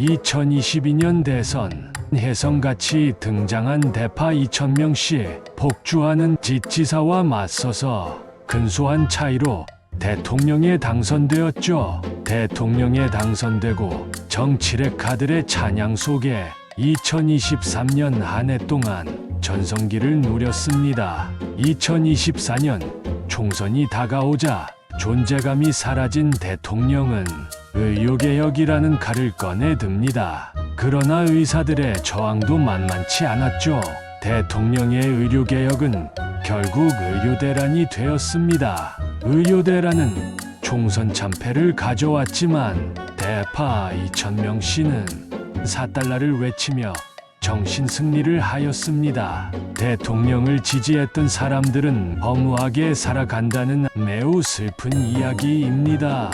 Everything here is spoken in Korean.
2022년 대선 혜성같이 등장한 대파 2천명 씨 복주하는 지지사와 맞서서 근소한 차이로 대통령에 당선되었죠. 대통령에 당선되고 정치의 카드의 찬양 속에 2023년 한 해 동안 전성기를 누렸습니다. 2024년 총선이 다가오자 존재감이 사라진 대통령은 의료개혁이라는 칼을 꺼내 듭니다. 그러나 의사들의 저항도 만만치 않았죠. 대통령의 의료개혁은 결국 의료대란이 되었습니다. 의료대란은 총선 참패를 가져왔지만 대파 2천명 씨는 4달러를 외치며 정신 승리를 하였습니다. 대통령을 지지했던 사람들은 허무하게 살아간다는 매우 슬픈 이야기입니다.